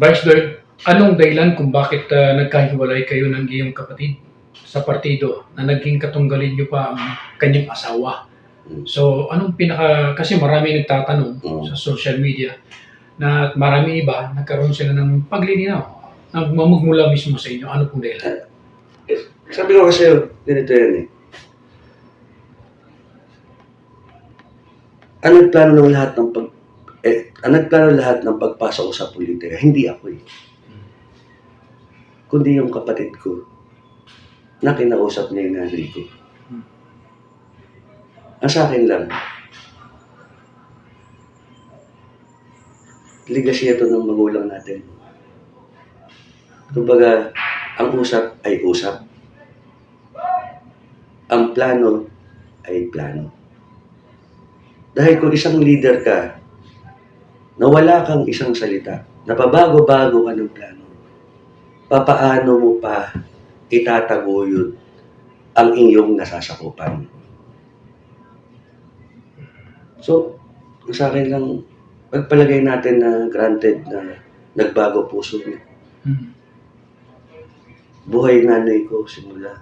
Vice Lord, anong dahilan kung bakit ah, nagkahiwalay kayo ng iyong kapatid sa partido na naging katunggalin niyo pa ang kanyang asawa? So, anong pinaka... Kasi marami nagtatanong Mm. sa social media na at marami iba, nagkaroon sila ng paglilinaw. Nagmamagmula mismo sa inyo. Ano pong dahilan? Sabi ko kasi, ganito yan eh. Ang nagplano ng lahat ng pag eh, ang nagplano lahat ng pagpasok ko sa politika, hindi ako eh. Kundi yung kapatid ko na kinausap niya yung nanay ko. Ang sa akin lang, ligasya ito ng magulang natin. Kumbaga, ang usap ay usap. Ang plano ay plano. Dahil kung isang leader ka, na wala kang isang salita, napabago-bago ka ng plano, papaano mo pa itataguyod ang iyong nasasakupan? So, sa akin lang, pagpalagay natin na granted na nagbago puso niya. Mm. Buhay nanay ko simula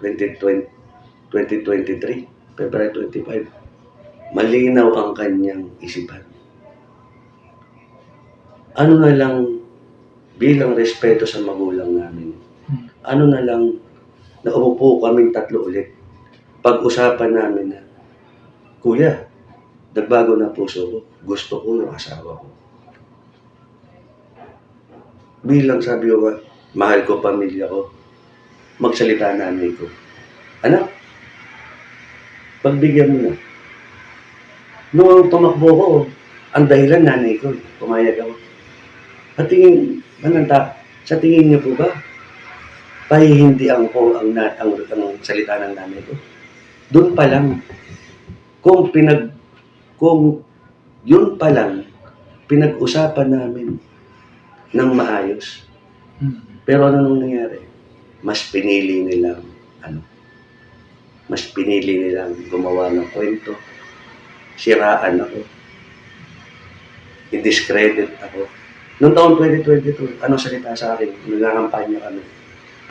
2020, 2023, February 25. Malinaw ang kanyang isipan. Ano na lang bilang respeto sa magulang namin, Mm. ano na lang na umupo kaming tatlo ulit. Pag-usapan namin na, Kuya, nagbago na puso ko. Gusto ko yung asawa ko. Bilang sabi ko mahal ko pamilya ko, magsalita nanay ko. Anak, pagbigyan mo na. Noong tumakbo ko, ang dahilan nanay ko, pumayag ako. At mananta, sa tingin niyo po ba, pahihindihan ko ang, na, ang, ang salita ng nanay ko? Doon pa lang, kung pinag, kung yun pa lang, pinag-usapan namin ng maayos. Pero ano nung nangyari? Mas pinili nilang, ano, mas pinili nilang gumawa ng kwento. Siraan ako. I-discredit ako. Noong taon 2022, anong salita sa akin? Nagkakampanya kami.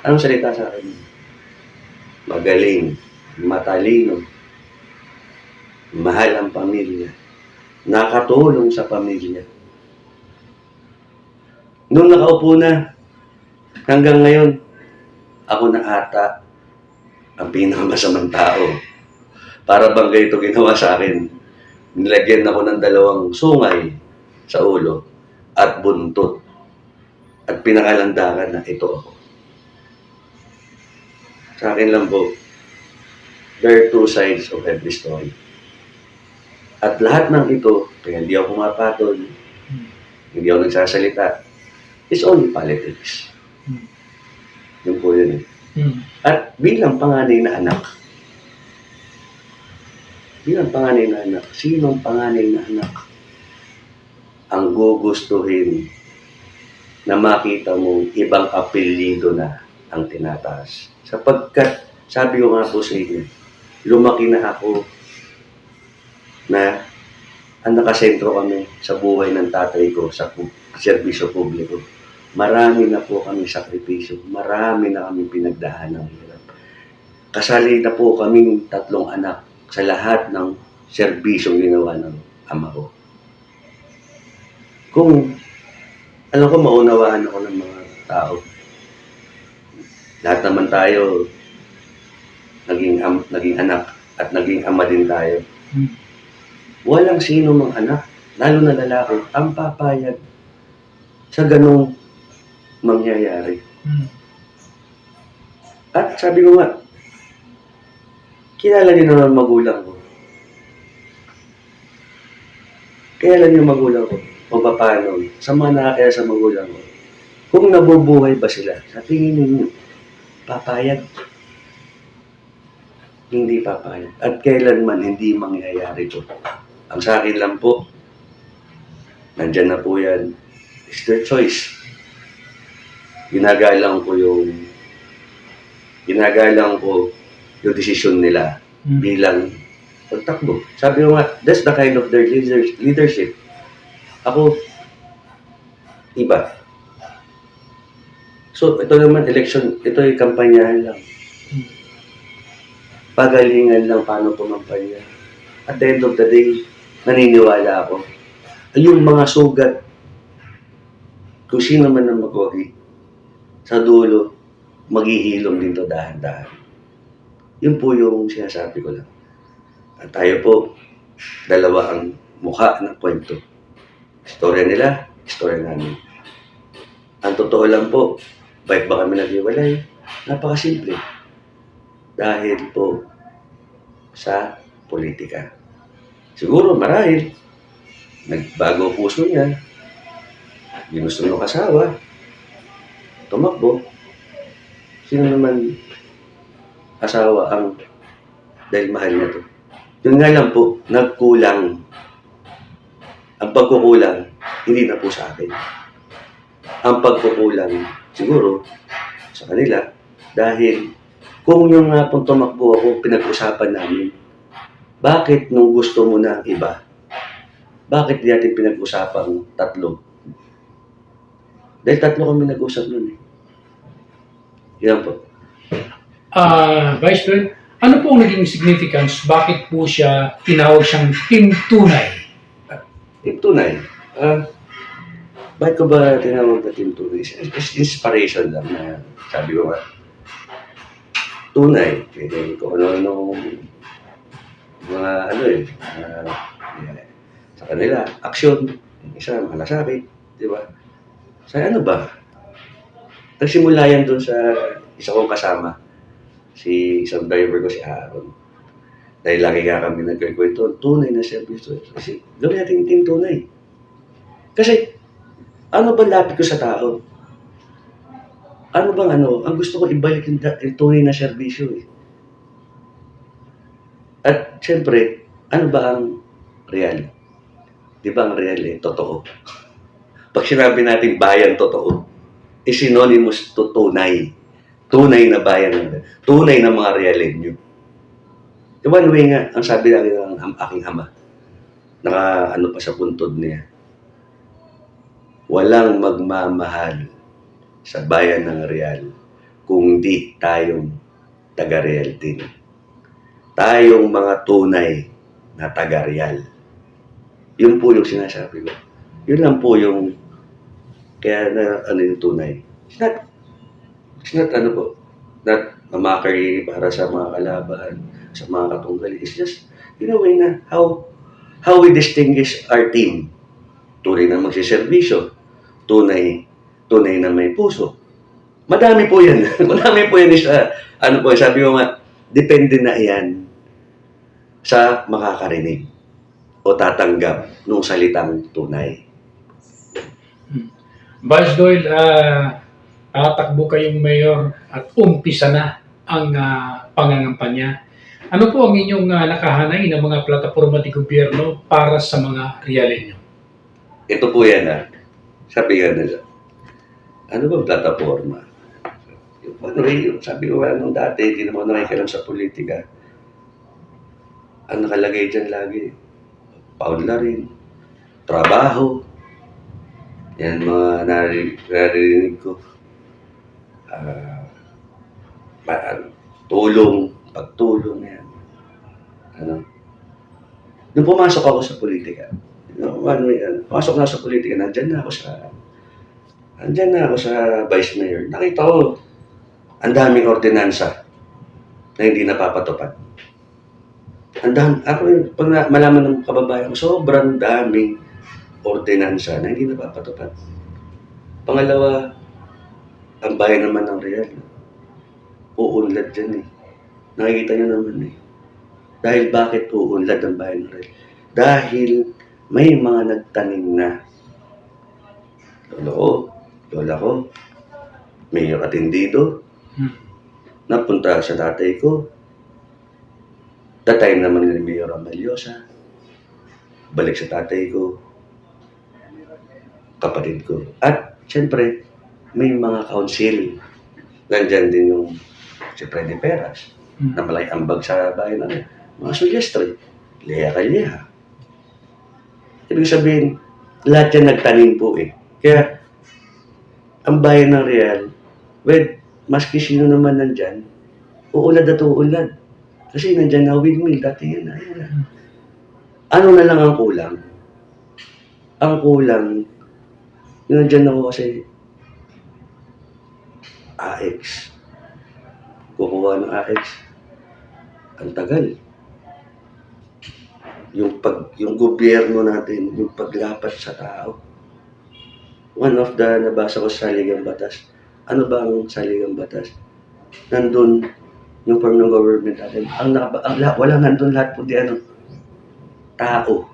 Anong salita sa akin? Magaling, matalino, mahal ang pamilya, nakatulong sa pamilya. Nung nakaupo na, hanggang ngayon, ako na ata ang pinakamasamang tao. Para bang ganito ginawa sa akin. Nilagyan ako ng dalawang sungay sa ulo at buntot. At pinakalandakan na ito ako. Sa akin lang po, there are two sides of every story. At lahat ng ito, kaya hindi ako pumapatol, hindi ako nagsasalita, is only politics. Mm. Yun po yun eh. At bilang panganay na anak, bilang panganay na anak, sino ang panganay na anak ang gugustuhin na makita mo ibang apelyido na ang tinataas? Sapagkat, sabi ko nga po sa inyo, lumaki na ako na ang nakasentro kami sa buhay ng tatay ko sa serbisyo publiko. Marami na po kami sakripisyo. Marami na kami pinagdaan ng hirap. Kasali na po kaming tatlong anak sa lahat ng serbisyong ginawa ng ama ko. Kung alam ko maunawaan ako ng mga tao. Lahat naman tayo naging am, naging anak at naging ama din tayo. Mm. Walang sino mang anak, lalo na lalaki, ang papayag sa ganong mangyayari. Mm. At sabi ko nga, kilala niyo naman magulang ko. Kilala niyo magulang ko o paano, sa mga nakakaya sa magulang ko. Kung nabubuhay ba sila, sa tingin ninyo, papayag? Hindi papayag. At kailanman hindi mangyayari to. Ang sa akin lang po, nandyan na po yan. It's their choice. Ginagalang ko yung ginagalang ko yung desisyon nila Mm. bilang pagtakbo. Sabi ko nga, that's the kind of their leaders, leadership. Ako, iba. So, ito naman, election, ito ay kampanyahan lang. Pagalingan lang paano pumampanya. At the end of the day, naniniwala ako. Yung mga sugat, kung sino man ang magwagi, sa dulo, maghihilom din to dahan-dahan. Yun po yung sinasabi ko lang. At tayo po, dalawa ang mukha ng kwento. Istorya nila, istorya namin. Ang totoo lang po, bakit ba kami naghiwalay? Napakasimple. Dahil po sa politika. Siguro marahil, nagbago puso niya, ginusto ng kasawa, tumakbo. Sino naman asawa ang dahil mahal niya to? Yun nga lang po, nagkulang. Ang pagkukulang, hindi na po sa akin. Ang pagkukulang, siguro, sa kanila, dahil kung yung nga pong tumakbo ako, pinag-usapan namin, bakit nung gusto mo na ang iba, bakit di natin pinag-usapang tatlo? Dahil tatlo kami nag-usap nun eh. Yan po. Ah, Vice President, ano po ang naging significance? Bakit po siya tinawag siyang team tunay? Team tunay. Ah, bakit ko ba tinawag na team tunay? Is- Inspiration lang na sabi ko nga. Tunay. Kaya ko ano-ano mga ano eh. ah, yeah. sa kanila, aksyon. Isa, malasakit. Di ba? Sa ano ba? Nagsimula yan doon sa isa kong kasama. Si isang driver ko, si Aaron. Dahil lagi nga kami nagkikwento, tunay na service. Kasi gawin natin yung tunay. Kasi, ano ba lapit ko sa tao? Ano bang ano? Ang gusto ko ibalik yung, yung tunay na serbisyo eh. At syempre, ano ba ang real? Di ba ang real eh, totoo? Pag sinabi natin bayan totoo, is synonymous to tunay. Tunay na bayan. Tunay na mga realenyo. Di ba, anyway nga, ang sabi lagi ng aking ama, naka ano pa sa puntod niya, walang magmamahal sa bayan ng Real kung di tayong taga-Real din. Tayong mga tunay na taga-Real. Yun po yung sinasabi ko. Yun lang po yung kaya na ano yung tunay. It's not, it's not ano po, not mockery para sa mga kalaban, sa mga katunggali. It's just, in a way na how how we distinguish our team. Tunay na magsiservisyo. Tunay, tunay na may puso. Madami po yan. Madami po yan sa, ano po, sabi ko nga, depende na yan sa makakarinig o tatanggap ng salitang tunay. Vice Doyle, ah, tatakbo kayong mayor at umpisa na ang ah, pangangampanya. Ano po ang inyong ah, nakahanay ng mga plataforma di gobyerno para sa mga realenyo? Ito po yan ah. Sabi nga nila, ano bang plataforma? Ano yung, sabi ko nung dati, hindi naman nakikialam sa politika. Ang nakalagay dyan lagi, paunla rin, trabaho, yan mga narinig, naririnig ko. Ano, tulong, pagtulong yan. Ano? Nung pumasok ako sa politika, No, one way, ano, pasok na sa politika, nandyan na ako sa, nandyan na ako sa vice mayor. Nakita ko, ang daming ordinansa na hindi napapatupad. Ang dami, ako yung, pag malaman ng kababayan ko, sobrang daming ordinansa na hindi napapatupad. Pangalawa, ang bayan naman ng real, uunlad dyan eh. Nakikita nyo naman eh. Dahil bakit uunlad ang bayan ng real? Dahil may mga nagtanim na lolo ko, lola ko, mayor atendido, Hmm. napunta sa tatay ko. That time naman ni Mayor Amaliosa, balik sa tatay ko, kapatid ko. At siyempre, may mga council. Nandyan din yung si Freddy Peras, Hmm. na malay ambag sa bayan namin. Mga sulyestre, Lea Calleja. Ibig sabihin, lahat yan nagtanim po eh. Kaya, ang bayan ng Real, well, maski sino naman nandyan, uulad at uulad. Kasi nandyan na windmill, dati yan na. Yan na. Ano na lang ang kulang? Ang kulang, yung nandyan ako kasi, AX. Kukuha ng AX. Ang tagal. Yung pag yung gobyerno natin, yung paglapat sa tao. One of the nabasa ko sa saligang batas. Ano ba ang saligang batas? Nandun yung form ng government natin. Ang, nakaba, ang lahat, wala nandun lahat po di ano, tao.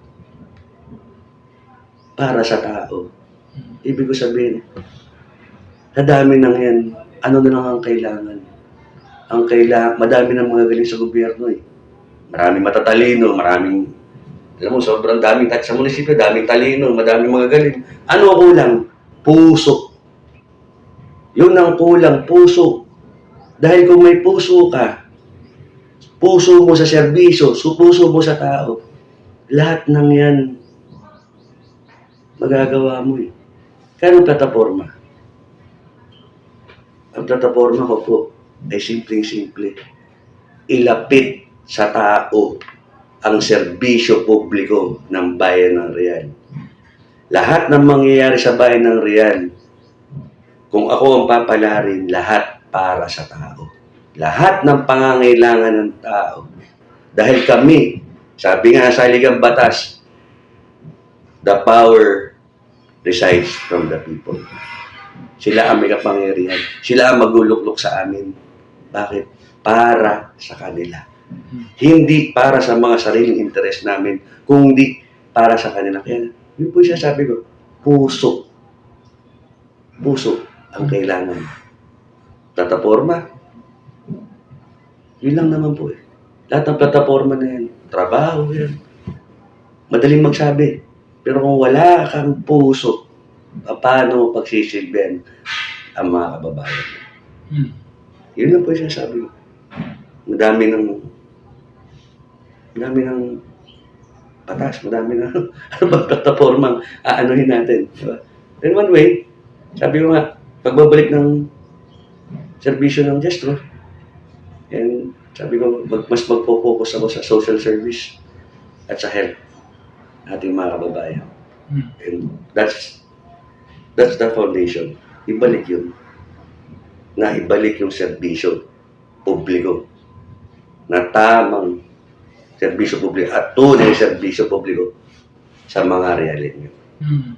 Para sa tao. Ibig ko sabihin, sa dami ng yan, ano na lang ang kailangan? Ang kailangan, madami ng mga galing sa gobyerno eh. Maraming matatalino, maraming, alam mo, sobrang daming, at sa munisipyo, daming talino, madaming mga galing. Ano ang kulang? Puso. Yun ang kulang, puso. Dahil kung may puso ka, puso mo sa serbisyo, puso mo sa tao, lahat ng yan, magagawa mo eh. Kaya ang plataforma, ang plataforma ko po ay simpleng-simple. Ilapit sa tao ang serbisyo publiko ng bayan ng Real. Lahat ng mangyayari sa bayan ng Real, kung ako ang papalarin, lahat para sa tao. Lahat ng pangangailangan ng tao. Dahil kami, sabi nga sa Ligang Batas, the power resides from the people. Sila ang may kapangyarihan. Sila ang magluluklok sa amin. Bakit? Para sa kanila. Hindi para sa mga sariling interes namin, kundi para sa kanila. Kaya, yun po siya sabi ko, puso. Puso ang kailangan. Plataforma. Yun lang naman po eh. Lahat ng plataforma na yan, trabaho yan. Madaling magsabi. Pero kung wala kang puso, paano pagsisilbihan ang mga kababayan? Hmm. Yun lang po yung sinasabi ko. Madami ng madami ng patas, madami ng ano ba, plataformang aanuhin natin. Di ba? In one way, sabi ko nga, pagbabalik ng serbisyo ng gestro, and sabi ko, mag, mas magpo-focus ako sa social service at sa health ating mga kababayan. Hmm. And that's that's the foundation. Ibalik yun. Na ibalik yung serbisyo publiko. Na tamang serbisyo publiko at tunay serbisyo publiko sa mga realin nyo. Hmm.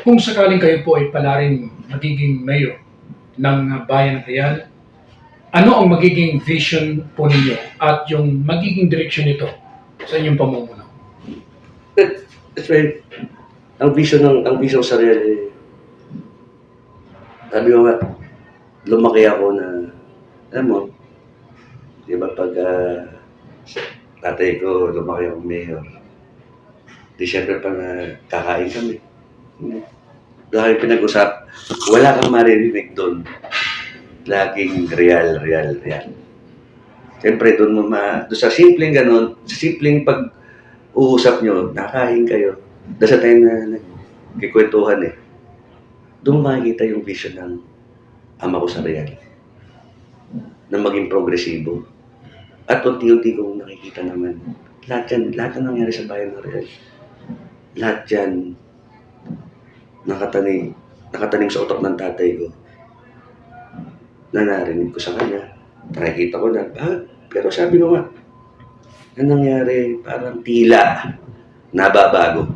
Kung sakaling kayo po ay pala rin magiging mayor ng Bayan ng Real, ano ang magiging vision po ninyo at yung magiging direksyon nito sa inyong pamumuno? That's why, ang vision ng ang vision sa real eh, sabi ko nga, lumaki ako na, alam mo, di ba pag ah, tatay ko lumaki ako mayor, di syempre pa na kakain kami. Lagi pinag-usap, wala kang maririnig doon. Laging real, real, real. Siyempre, doon mo ma... Doon sa simpleng ganun, sa simpleng pag uusap nyo, nakain kayo. Dahil sa time na nagkikwentuhan eh, doon makikita yung vision ng ama ko sa real. Na maging progresibo. At unti-unti kong nakikita naman, lahat yan, lahat na nangyari sa bayan ng real. Lahat yan, nakatanim, nakatanim sa utak ng tatay ko. Na narinig ko sa kanya. Nakikita ko na, ah, pero sabi ko nga, ang nangyari, parang tila nababago.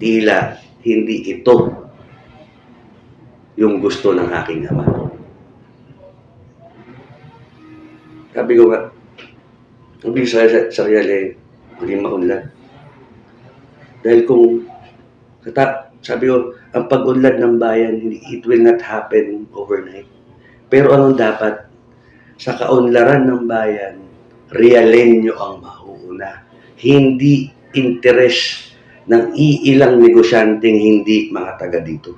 Tila hindi ito yung gusto ng aking ama. Sabi ko nga, ang ibig sa, sa real eh, maging maunlad. Dahil kung, kata, sabi ko, ang pag-unlad ng bayan, it will not happen overnight. Pero anong dapat? Sa kaunlaran ng bayan, realenyo ang mauuna. Hindi interes ng iilang negosyanteng hindi mga taga dito.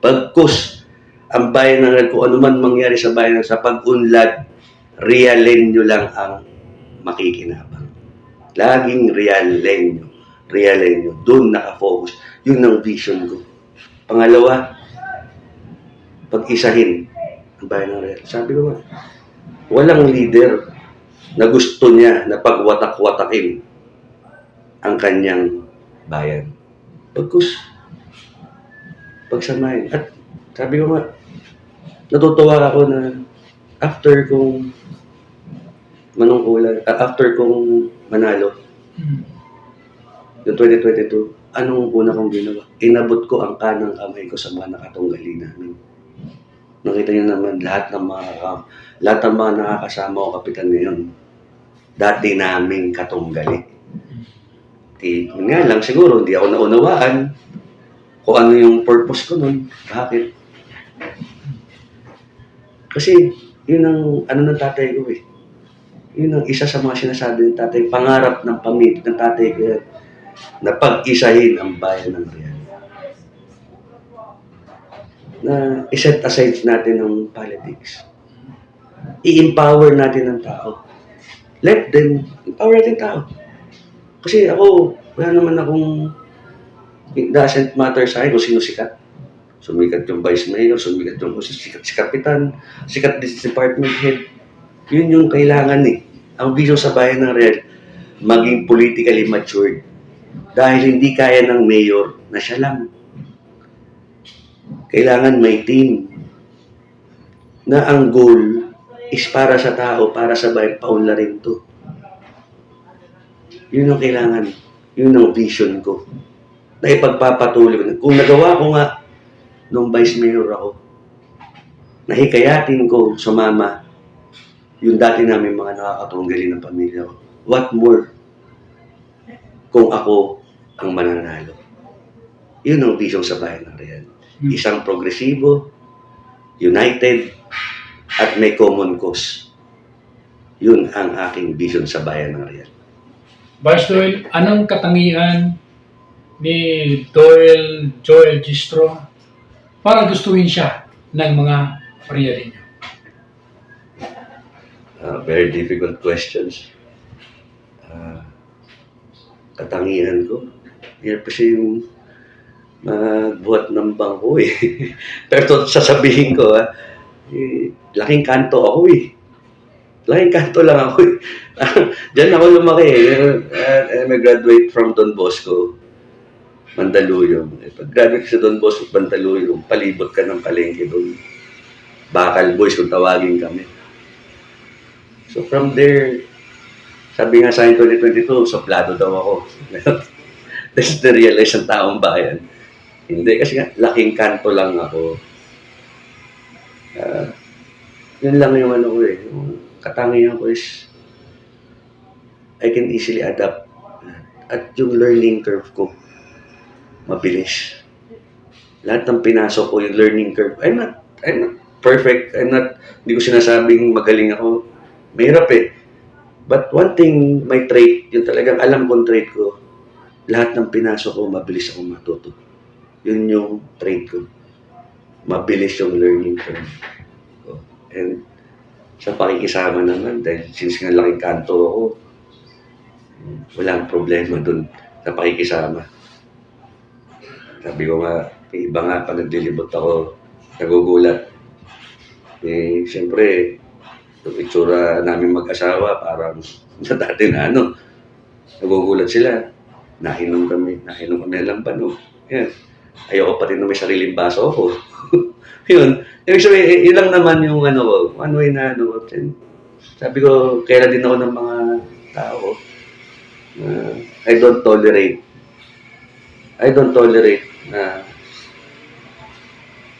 Pagkus, ang bayan ng kung ano man mangyari sa bayan sa pag-unlad, realenyo lang ang makikinabang. Laging realenyo. Realenyo. Doon nakafocus. Yun ang vision ko. Pangalawa, pag-isahin ang bayan ng Real. Sabi ko nga, walang leader na gusto niya na pagwatak-watakin ang kanyang bayan. Pagkus, pagsamahin. At sabi ko nga, natutuwa ako na after kong manungkulan, ah, after kong manalo, yung 2022, anong una kong ginawa? Inabot ko ang kanang kamay ko sa mga nakatunggali namin. Nakita niyo naman lahat ng mga ka- lahat ng mga nakakasama ko kapitan ngayon. Dati naming katunggali. Di, nga lang siguro hindi ako naunawaan kung ano yung purpose ko nun. Bakit? Kasi yun ang ano ng tatay ko eh. Yun ang isa sa mga sinasabi ng tatay, pangarap ng pamilya ng tatay ko yan na pag-isahin ang bayan ng Real. Na iset aside natin ng politics. I-empower natin ang tao. Let them empower natin ang tao. Kasi ako, wala naman akong it doesn't matter sa akin kung sino sikat. Sumikat yung vice mayor, sumikat yung si sikat si kapitan, sikat si department head. Yun yung kailangan eh. Ang vision sa bayan ng Real, maging politically matured. Dahil hindi kaya ng mayor na siya lang. Kailangan may team na ang goal is para sa tao, para sa bayan, paunlarin to. Yun ang kailangan. Yun ang vision ko. Na ipagpapatuloy ko. Kung nagawa ko nga nung vice mayor ako, nahikayatin ko sumama yung dati namin mga nakakatunggali ng pamilya ko. What more kung ako ang mananalo? Yun ang vision sa bayan ng Real. Hmm. Isang progresibo, united, at may common cause. Yun ang aking vision sa bayan ng Real. Vice Joel, anong katangian ni Joel, Joel Gistro para gustuhin siya ng mga Realinyo? Uh, very difficult questions. Uh, katangian ko. Hirap kasi yung magbuhat ng bangko eh. Pero to, sasabihin ko, ah, eh, laking kanto ako eh. Laking kanto lang ako eh. Diyan ako lumaki eh. Uh, I graduate from Don Bosco, Mandaluyong. Eh, pag graduate ka sa Don Bosco, Mandaluyong, palibot ka ng palengke doon. Bakal boys kung tawagin kami. So from there, sabi nga sa akin 2022, soplado daw ako. That's the realize ng taong bayan. Hindi, kasi nga, laking kanto lang ako. Ah, yun lang yung ano ko eh. Yung katangian ko is, I can easily adapt. At yung learning curve ko, mabilis. Lahat ng pinasok ko, yung learning curve, I'm not, I'm not perfect. I'm not, hindi ko sinasabing magaling ako. Mahirap eh. But one thing, my trait, yung talagang alam kong trait ko, lahat ng pinasok ko, mabilis ako matuto. Yun yung trait ko. Mabilis yung learning curve ko. And sa pakikisama naman, dahil since nga laking kanto ako, walang problema dun sa pakikisama. Sabi ko nga, iba nga pag naglilibot ako, nagugulat. Eh, siyempre, yung itsura namin mag-asawa, parang sa dati na ano, nagugulat sila. Nainom kami, nainom kami ng lampano. Yan. Ayoko pati na may sariling baso ako. yun. Ibig sabihin, eh, yun lang naman yung ano ko, one way na ano. Sabi ko, kaya din ako ng mga tao. na I don't tolerate. I don't tolerate na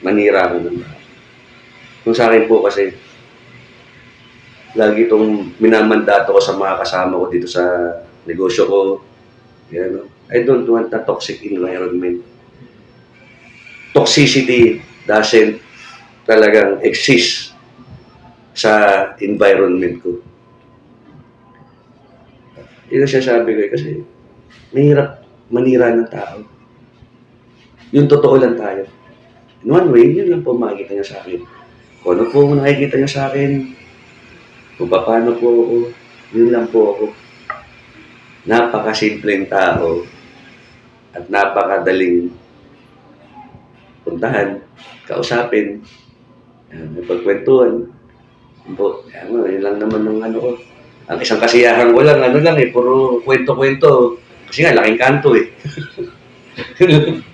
manira ako ng. Kung sa akin po kasi, lagi itong minamandato ko sa mga kasama ko dito sa negosyo ko. Yan? I don't want a toxic environment. Toxicity doesn't talagang exist sa environment ko. Yun ang sinasabi ko eh, kasi mahirap manira ng tao. Yung totoo lang tayo. In one way, yun lang po makikita niya sa akin. Kung ano po nakikita niya sa akin, kung paano po ako, yun lang po ako. Napakasimpleng tao at napakadaling puntahan, kausapin, may pagkwentuhan. Po, ano, yun lang naman ng ano ko. Ang isang kasiyahan ko lang, ano lang eh, puro kwento-kwento. Kasi nga, laking kanto eh.